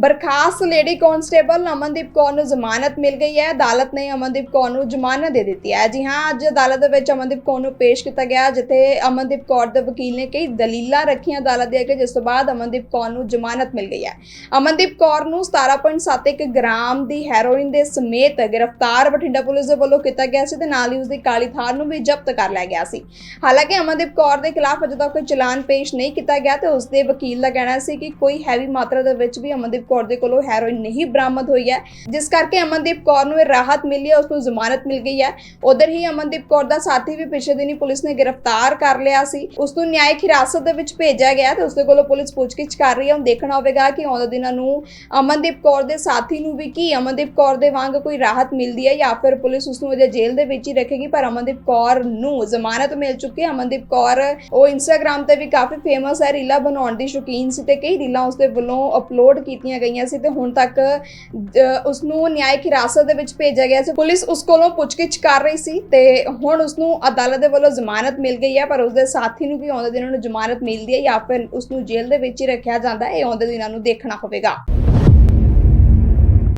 ਬਰਖਾਸਤ lady constable Amandeep Kaur ਨੂੰ ਜ਼ਮਾਨਤ ਮਿਲ ਗਈ ਹੈ। ਅਦਾਲਤ ਨੇ ਅਮਨਦੀਪ ਕੌਰ ਨੂੰ ਜ਼ਮਾਨਤ ਦੇ ਦਿੱਤੀ ਹੈ। ਜੀ ਹਾਂ, ਅੱਜ ਅਦਾਲਤ ਦੇ ਵਿੱਚ ਅਮਨਦੀਪ ਕੌਰ ਨੂੰ ਪੇਸ਼ ਕੀਤਾ ਗਿਆ, ਜਿੱਥੇ ਅਮਨਦੀਪ ਕੌਰ ਦੇ ਵਕੀਲ ਨੇ ਕਈ ਦਲੀਲਾਂ ਰੱਖੀਆਂ ਅਦਾਲਤ ਦੇ ਅੱਗੇ ਜਿਸ ਤੋਂ ਬਾਅਦ ਅਮਨਦੀਪ ਕੌਰ ਨੂੰ ਜ਼ਮਾਨਤ ਮਿਲ ਗਈ ਹੈ। ਅਮਨਦੀਪ ਕੌਰ ਨੂੰ 17.71 ਗ੍ਰਾਮ ਦੀ ਹੈਰੋਇਨ ਦੇ ਸਮੇਤ ਗ੍ਰਿਫਤਾਰ ਬਠਿੰਡਾ ਪੁਲਿਸ ਦੇ ਵੱਲੋਂ ਕੀਤਾ ਗਿਆ ਸੀ ਤੇ ਨਾਲ ਹੀ ਉਸ ਦੀ ਕਾਲੀ ਥਾਰ ਨੂੰ ਵੀ ਜ਼ਬਤ ਕਰ ਲਿਆ ਗਿਆ ਸੀ। ਹਾਲਾਂਕਿ ਅਮਨਦੀਪ ਕੌਰ ਦੇ ਖਿਲਾਫ ਅਜੇ ਤੱਕ ਕੋਈ ਚਲਾਨ ਪੇਸ਼ ਨਹੀਂ ਕੀਤਾ ਗਿਆ ਤੇ ਉਸ ਦੇ ਵਕੀਲ ਦਾ ਕਹਿਣਾ ਸੀ ਕਿ ਕੋਈ ਹੈਵੀ ਮਾਤਰਾ ਦੇ ਵਿੱਚ ਵੀ ਅਮਨਦੀਪ ਕੌਰ ਦੇ ਕੋਲੋਂ ਹੈਰੋਇਨ ਨਹੀਂ ਬਰਾਮਦ ਹੋਈ ਹੈ। ਜਿਸ ਕਰਕੇ ਅਮਨਦੀਪ ਕੌਰ ਨੂੰ ਇਹ ਰਾਹਤ ਮਿਲੀ ਹੈ ਉਸ ਨੂੰ ਜ਼ਮਾਨਤ ਮਿਲ ਗਈ ਹੈ। ਉਧਰ ਹੀ ਅਮਨਦੀਪ ਕੌਰ ਦਾ ਸਾਥੀ ਵੀ ਪਿਛਲੇ ਦਿਨੀ ਪੁਲਿਸ ਨੇ ਗ੍ਰਿਫਤਾਰ ਕਰ ਲਿਆ ਸੀ। ਉਸ ਨੂੰ ਨਿਆਇਕ ਹਿਰਾਸਤ ਦੇ ਵਿੱਚ ਭੇਜਿਆ ਗਿਆ ਤੇ ਉਸ ਦੇ ਕੋਲੋਂ ਪੁਲਿਸ ਪੁੱਛਗਿੱਛ ਕਰ ਰਹੀ ਹੈ। ਹੁਣ ਦੇਖਣਾ ਹੋਵੇਗਾ ਕਿ ਆਉਂਦੇ ਦਿਨਾਂ ਨੂੰ ਅਮਨਦੀਪ ਕੌਰ ਦੇ ਸਾਥੀ ਨੂੰ ਵੀ ਕੀ ਅਮਨਦੀਪ ਕੌਰ ਦੇ ਵਾਂਗ ਕੋਈ ਰਾਹਤ ਮਿਲਦੀ ਹੈ ਜਾਂ ਫਿਰ ਪੁਲਿਸ ਉਸ ਨੂੰ ਅਜੇ ਜੇਲ੍ਹ ਦੇ ਵਿੱਚ ਹੀ ਰੱਖੇਗੀ। ਪਰ ਅਮਨਦੀਪ ਕੌਰ ਨੂੰ ਜ਼ਮਾਨਤ ਮਿਲ ਚੁੱਕੀ ਹੈ। ਅਮਨਦੀਪ ਕੌਰ ਉਹ ਇੰਸਟਾਗ੍ਰam ਤੇ ਵੀ ਕਾਫੀ ਫੇਮਸ ਹੈ। ਰੀਲਾ ਬਣਾਉਣ ਦੀ ਸ਼ੌਕੀਨ ਸੀ ਤੇ ਕਈ ਰੀਲਾਂ ਉਸ ਦੇ ਵੱਲੋਂ ਅਪਲੋਡ ਕੀਤੀਆਂ ਗਈਆਂ ਸੀ ਤੇ ਹੁਣ ਤੱਕ ਉਸ ਨੂੰ ਨਿਆਇਕ ਹਿਰਾਸਤ ਦੇ ਵਿੱਚ ਭੇਜਿਆ ਗਿਆ ਸੀ। ਪੁਲਿਸ ਉਸ ਕੋਲੋਂ ਪੁੱਛਗਿੱਛ ਕਰ ਰਹੀ ਸੀ ਤੇ ਹੁਣ ਉਸ ਨੂੰ ਅਦਾਲਤ ਦੇ ਵੱਲੋਂ ਜ਼ਮਾਨਤ ਮਿਲ ਗਈ ਹੈ, ਪਰ ਉਸ ਦੇ ਸਾਥੀ ਨੂੰ ਵੀ ਆਉਂਦੇ ਦਿਨਾਂ ਨੂੰ ਜ਼ਮਾਨਤ ਮਿਲਦੀ ਹੈ ਜਾਂ ਫਿਰ ਉਸ ਨੂੰ ਜੇਲ੍ਹ ਦੇ ਵਿੱਚ ਹੀ ਰੱਖਿਆ ਜਾਂਦਾ ਹੈ, ਇਹ ਆਉਂਦੇ ਦਿਨਾਂ ਨੂੰ ਦੇਖਣਾ ਹੋਵੇਗਾ